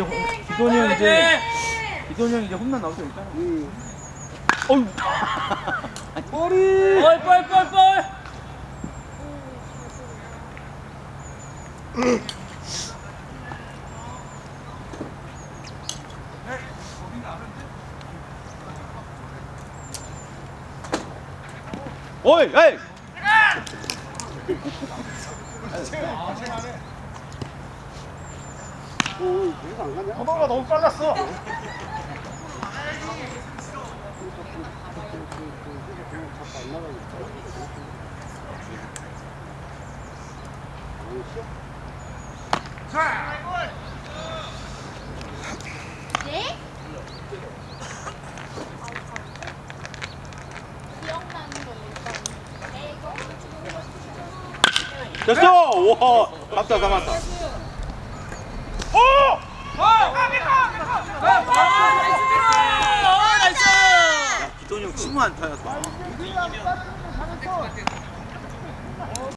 이제 호- 기돈이 형 이제 기돈이 형 이제 홈런 나올 때 있잖아. 어유. 머리. 볼. 어이, 에이. 번호가 너무 빨랐어. 네? 기억나는 거 일단 이거 됐어. 와, 맞다, 다 맞다. 아, 나이스 들어. 어, 치무 안타야.